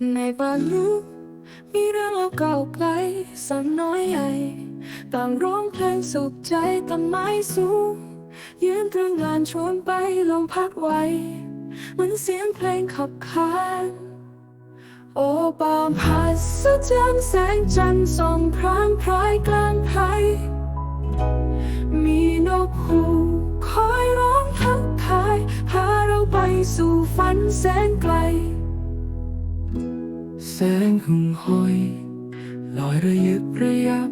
ในบ้านรู้มีเรื่องเราเก่าไกลสักน้อยใหญ่ต่างร้องเพลงสุขใจต้นไม้สูงยืนตรงลานชวนไปลมพัดไวเหมือนเสียงเพลงขับขานโอ้ปามหัศจรรย์แสงจันทร์ส่องพรางพรายกลางไพรมีนกฮูกคอยร้องทักทายพาเราไปสู่ฝันแสนไกล แสงหึงหอยลอยระยิบระยับ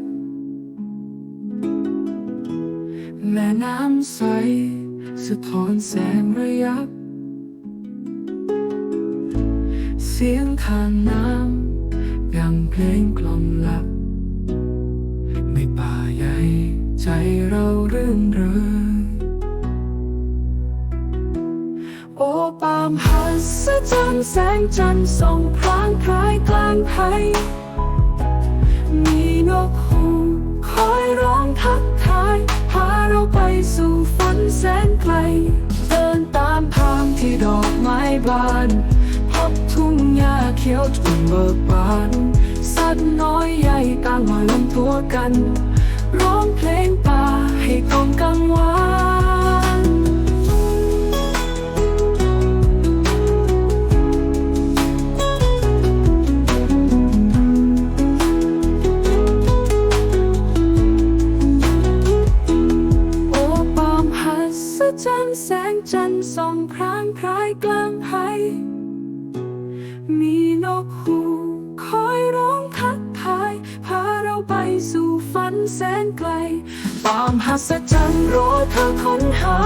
แม่น้ำใส สะท้อนแสงระยับ เสียงทานน้ำยังเพลงกล่อมหลับ อ้ปามหัศจรรย์แสงจันทร์ส่องพรางพรายกลางไพรมีนกฮูกคอยร้องทักทาย พาเราไปสู่ฝันแสนไกล เดินตามทางที่ดอกไม้บานพบทุ่งหญ้าเขียวทุ่งเบิกบาน สัตว์น้อยใหญ่ต่างมาลงตัวกัน ร้องเพลงป่าให้กลมกังวาน จรรย์แสงจันทร์ส่องพรางพรายกลางไพรมีนกฮูกคอยร้องทักทาย พาเราไปสู่ฝันแสนไกลปามหัศจรรย์รอเธอค้นหา